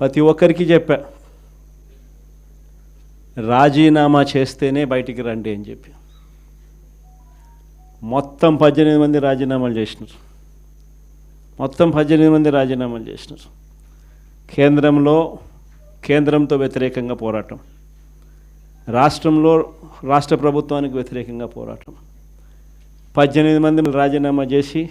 ప్రతి ఒక్కరికి చెప్పా. రాజీనామా చేస్తేనే బయటికి రండి అని చెప్పి. మొత్తం పద్దెనిమిది మంది రాజీనామాలు చేసినారు. మొత్తం పద్దెనిమిది మంది రాజీనామాలు చేసినారు. కేంద్రంలో కేంద్రంతో వ్యతిరేకంగా పోరాటం. రాష్ట్రంలో రాష్ట్ర ప్రభుత్వానికి వ్యతిరేకంగా పోరాటం. పద్దెనిమిది మందిని రాజీనామా చేసి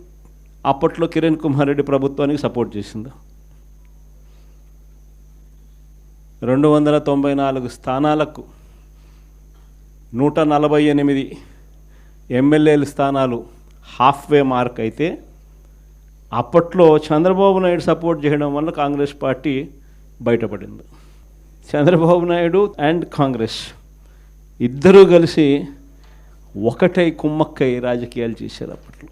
అప్పట్లో కిరణ్ కుమార్ రెడ్డి ప్రభుత్వానికి సపోర్ట్ చేసింది. రెండు వందల తొంభై నాలుగు స్థానాలకు నూట నలభై ఎనిమిది ఎమ్మెల్యేల స్థానాలు హాఫ్ వే మార్క్ అయితే అప్పట్లో చంద్రబాబు నాయుడు సపోర్ట్ చేయడం వల్ల కాంగ్రెస్ పార్టీ బయటపడింది. చంద్రబాబు నాయుడు అండ్ కాంగ్రెస్ ఇద్దరూ కలిసి ఒకటై కుమ్మక్కై రాజకీయాలు చేశారు అప్పట్లో.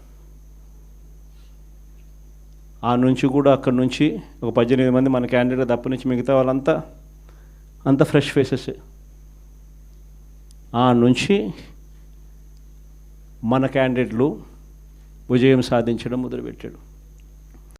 ఆ నుంచి కూడా అక్కడ నుంచి ఒక పద్దెనిమిది మంది మన క్యాండిడేట్ తప్ప నుంచి మిగతా వాళ్ళంతా అంత ఫ్రెష్ ఫేసెస్ ఆ నుంచి మన క్యాండిడేట్లు విజయం సాధించడం మొదలుపెట్టాడు.